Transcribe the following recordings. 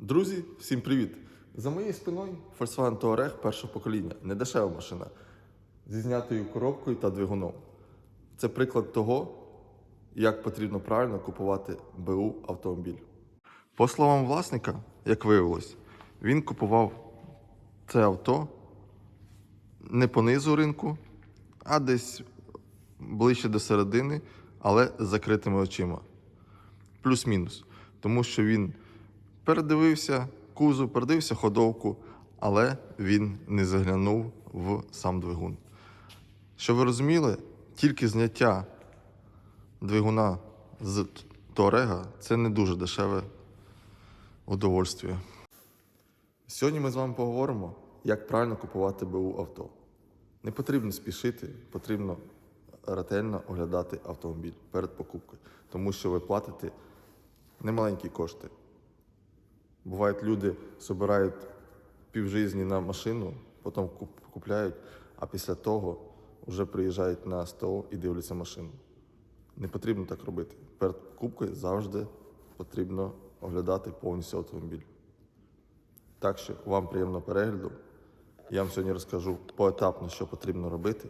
Друзі, всім привіт! За моєю спиною Volkswagen Touareg першого покоління. Недешева машина зі знятою коробкою та двигуном. Це приклад того, як потрібно правильно купувати БУ автомобіль. По словам власника, як виявилось, він купував це авто не по низу ринку, а десь ближче до середини, але з закритими очима. Плюс-мінус. Тому що він передивився кузов, передивився ходовку, але він не заглянув в сам двигун. Щоб ви розуміли, тільки зняття двигуна з Торега це не дуже дешеве удовольствие. Сьогодні ми з вами поговоримо, як правильно купувати БУ авто. Не потрібно спішити, потрібно ретельно оглядати автомобіль перед покупкою, тому що ви платите немаленькі кошти. Бувають люди збирають півжизні на машину, потім купляють, а після того вже приїжджають на СТО і дивляться машину. Не потрібно так робити. Перед покупкою завжди потрібно оглядати повністю автомобіль. Так що вам приємного перегляду. Я вам сьогодні розкажу поетапно, що потрібно робити.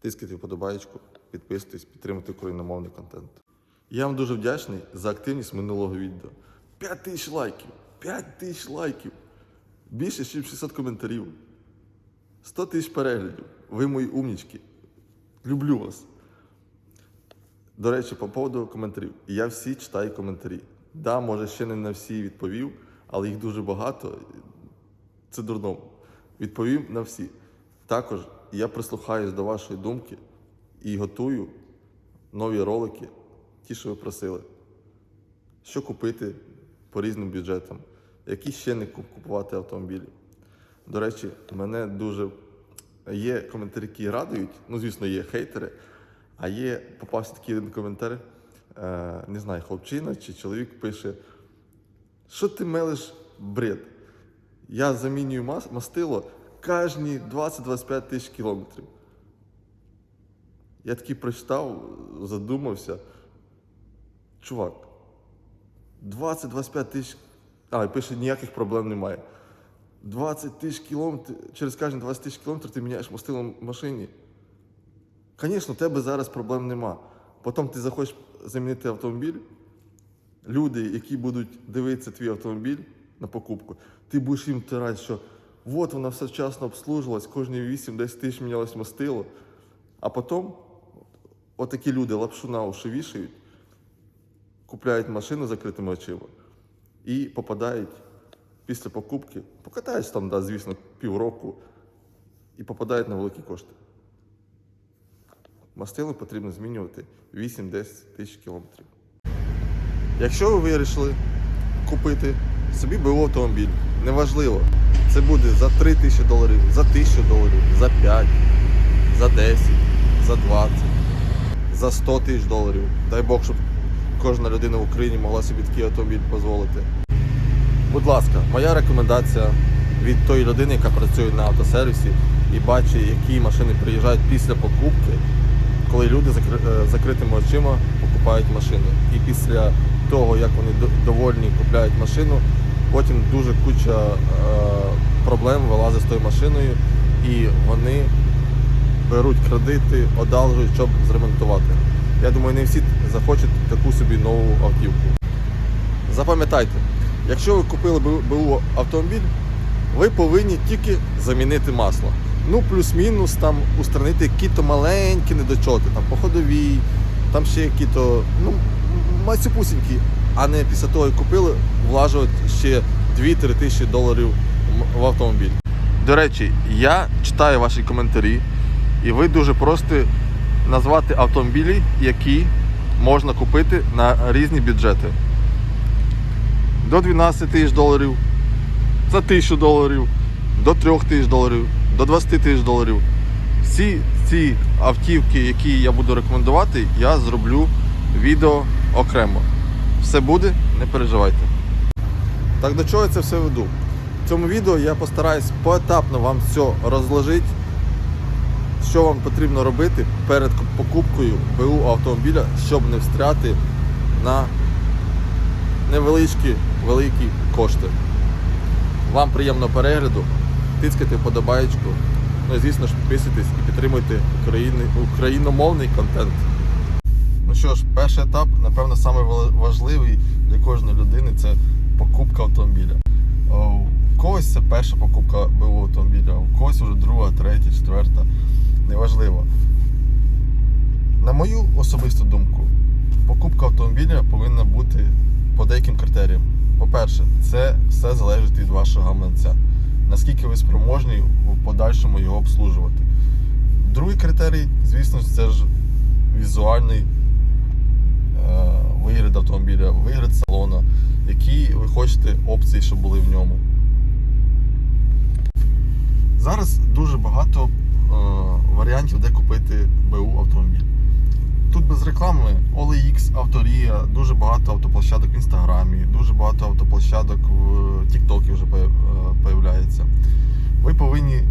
Тискайте вподобаєчку, підписуйтесь, підтримуйте україномовний контент. Я вам дуже вдячний за активність минулого відео. 5 тисяч лайків! 5 тисяч лайків! Більше, ніж 600 коментарів. 100 тисяч переглядів. Ви мої умнічки. Люблю вас. До речі, по поводу коментарів. Я всі читаю коментарі. Да, може, ще не на всі відповів, але їх дуже багато. Це дурно. Відповім на всі. Також я прислухаюсь до вашої думки і готую нові ролики, ті, що ви просили. Що купити по різним бюджетам, які ще не купувати автомобілі. До речі, мене дуже є коментарі, які радують. Ну, звісно, є хейтери, а є попався такий один коментар. Е, не знаю, хлопчина чи чоловік пише: що ти мелиш бред? Я замінюю мас- мастило кожні 20-25 тисяч кілометрів. Я такий прочитав, задумався. Чувак, 20-25 тисяч. А, пише, ніяких проблем немає. 20 тисяч кілометрів, через кожні 20 тисяч кілометрів ти міняєш мастило в машині. Звісно, у тебе зараз проблем нема. Потім ти захочеш замінити автомобіль. Люди, які будуть дивитися твій автомобіль на покупку, ти будеш їм втирати, що от вона все вчасно обслужувалась, кожні 8-10 тисяч мінялось мастило. А потім отакі люди лапшу на уші вішають, купляють машину закритими очима і попадають після покупки, покатаюсь там, да, звісно, півроку, і попадають на великі кошти. Мастило потрібно змінювати 8-10 тисяч кілометрів. Якщо ви вирішили купити собі БУ автомобіль, неважливо, це буде за 3 тисячі доларів, за 1000 доларів, за 5, за 10, за 20, за 100 тисяч доларів. Дай Бог, щоб кожна людина в Україні могла собі такий автомобіль дозволити. Будь ласка, моя рекомендація від тої людини, яка працює на автосервісі і бачить, які машини приїжджають після покупки, коли люди е, закритими очима покупають машини. І після того, як вони до- довольні купляють машину, потім дуже куча е, проблем вилазить з тою машиною, і вони беруть кредити, одалжують, щоб зремонтувати. Я думаю, не всі захочуть таку собі нову автівку. Запам'ятайте, якщо ви купили БУ автомобіль, ви повинні тільки замінити масло. Ну, плюс-мінус там устранити які-то маленькі недочоти, там по ходовій, там ще які-то, ну, масюпусінькі, а не після того, як купили, влажувати ще 2-3 тисячі доларів в автомобіль. До речі, я читаю ваші коментарі, і ви дуже просто назвати автомобілі, які можна купити на різні бюджети до 12 тисяч доларів, за 1000 доларів, до 3 тисяч доларів, до 20 тисяч доларів. Всі ці автівки, які я буду рекомендувати, я зроблю відео окремо. Все буде, не переживайте. Так до чого я це все веду? В цьому відео я постараюсь поетапно вам все розложити, що вам потрібно робити перед покупкою БУ автомобіля, щоб не встряти на невеличкі великі кошти. Вам приємного перегляду, тискайте вподобаєчку. Ну і звісно ж підписуйтесь і підтримуйте України, україномовний контент. Ну що ж, перший етап, напевно, важливий для кожної людини це покупка автомобіля. Когось це перша покупка БУ автомобіля, у когось вже друга, третя, четверта. Неважливо. На мою особисту думку, покупка автомобіля повинна бути по деяким критеріям. По-перше, це все залежить від вашого гаманця. Наскільки ви спроможні в подальшому його обслужувати. Другий критерій, звісно, це ж візуальний е, вигляд автомобіля, вигляд салона, які ви хочете опції, щоб були в ньому. Зараз дуже багато е, варіантів, де купити БУ автомобіль. Тут без реклами OLX, Авторія, дуже багато автоплощадок в інстаграмі, дуже багато автоплощадок в Тіктокі вже е, появляється. Ви повинні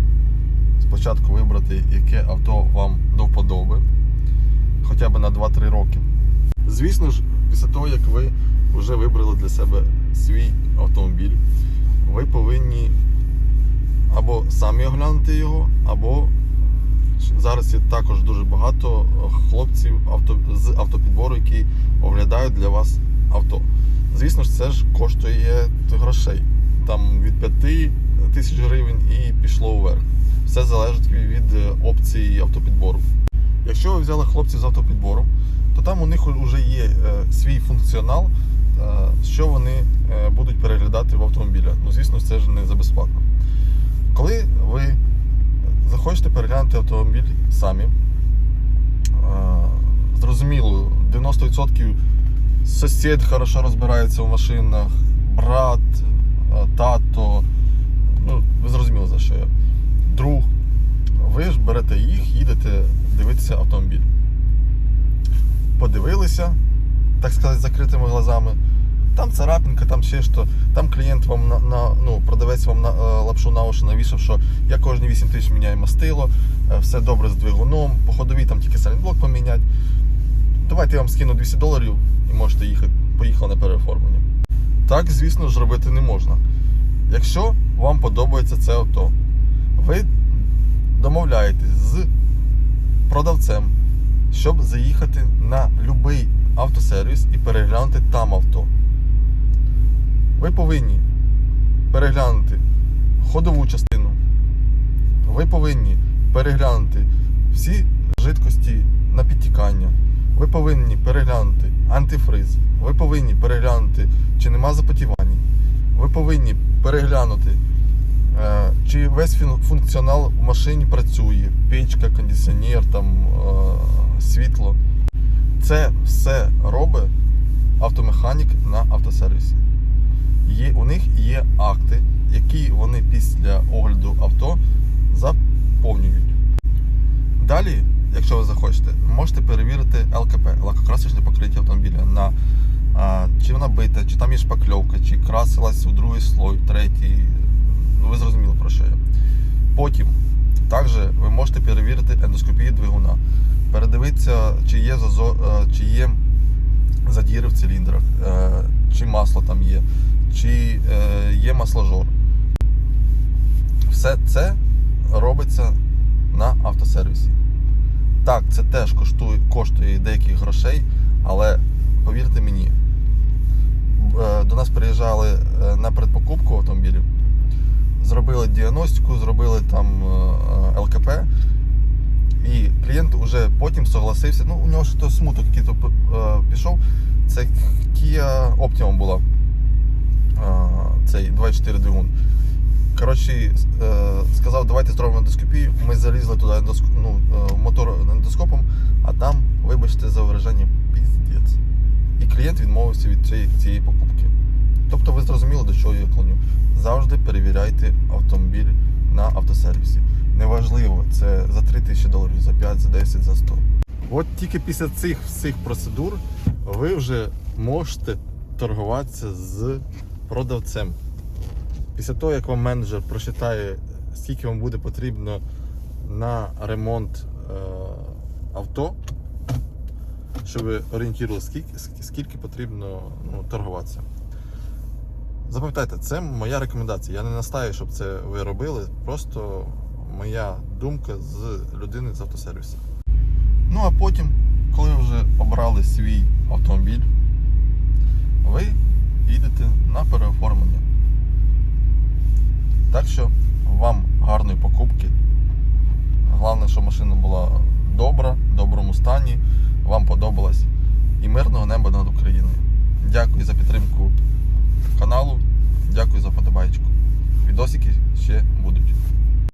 спочатку вибрати, яке авто вам до вподоби, хоча б на 2-3 роки. Звісно ж, після того, як ви вже вибрали для себе свій автомобіль, ви повинні або самі оглянути його, або зараз є також дуже багато е, хлопців авто, з автопідбору, які оглядають для вас авто. Звісно ж, це ж коштує грошей. Там від 5 тисяч гривень і пішло вверх. Все залежить від е, опції автопідбору. Якщо ви взяли хлопців з автопідбору, то там у них вже є е, свій функціонал, що вони будуть переглядати в автомобілях. Ну, звісно, це ж не за безплатно. Коли ви захочете переглянути автомобіль самі, е, зрозуміло, 90% сусід хорошо розбирається в машинах, брат, е, тато, ну, ви зрозуміли за що я. Друг. Ви ж берете їх, їдете дивитися автомобіль. Подивилися, так сказати, закритими глазами. Там царапинка, там ще що. Там клієнт вам на, на ну, продавець вам на е, лапшу на уші навішав, що я кожні 8 тисяч міняю мастило, е, все добре з двигуном, по ходовій там тільки сайлентблок поміняти. Давайте я вам скину 200 доларів і можете їхати, поїхали на переоформлення. Так, звісно ж, робити не можна. Якщо вам подобається це авто, ви домовляєтесь з продавцем, щоб заїхати на будь-який автосервіс і переглянути там авто. Ви повинні переглянути ходову частину. Ви повинні переглянути всі жидкості на підтікання. Ви повинні переглянути антифриз. Ви повинні переглянути, чи нема запотівань. Ви повинні переглянути, е, чи весь функціонал в машині працює, печка, кондиціонер, там, е, світло. Це все робить автомеханік на автосервісі. Є, у них є акти, які вони після огляду авто заповнюють. Далі, якщо ви захочете, можете перевірити ЛКП, лакокрасочне покриття автомобіля, на а, чи вона бита, чи там є шпакльовка, чи красилась у другий слой, третій. Ну, ви зрозуміли про що я. Потім також ви можете перевірити ендоскопію двигуна, передивитися, чи є, зазо, е, чи є задіри в циліндрах, е, чи масло там є, чи е, є масложор. Все це робиться на автосервісі. Так, це теж коштує, коштує деяких грошей, але повірте мені, е, до нас приїжджали е, на предпокупку автомобілів, зробили діагностику, зробили там ЛКП, і клієнт вже потім согласився. Ну, у нього то смуток, який то е, пішов. Це Kia Optima була. Цей 2.4 двигун. Коротше, е, сказав, давайте зробимо ендоскопію. Ми залізли туди ну, е, мотор ендоскопом, а там, вибачте за вираження, піздець. І клієнт відмовився від цієї, цієї покупки. Тобто ви зрозуміли, до чого я клоню. Завжди перевіряйте автомобіль на автосервісі. Неважливо, це за 3 тисячі доларів, за 5, за 10, за 100. От тільки після цих всіх процедур ви вже можете торгуватися з продавцем. Після того, як вам менеджер прочитає, скільки вам буде потрібно на ремонт е, авто, щоб ви орієнтували, скільки, скільки потрібно ну, торгуватися. Запам'ятайте, це моя рекомендація. Я не настаю, щоб це ви робили. Просто моя думка з людини з автосервісу. Ну а потім, коли ви вже обрали свій автомобіль, ви їдете на переоформлення. Так що вам гарної покупки. Головне, щоб машина була добра, в доброму стані, вам подобалась. І мирного неба над Україною. Дякую за підтримку каналу. Дякую за подобаєчку. Відосики ще будуть.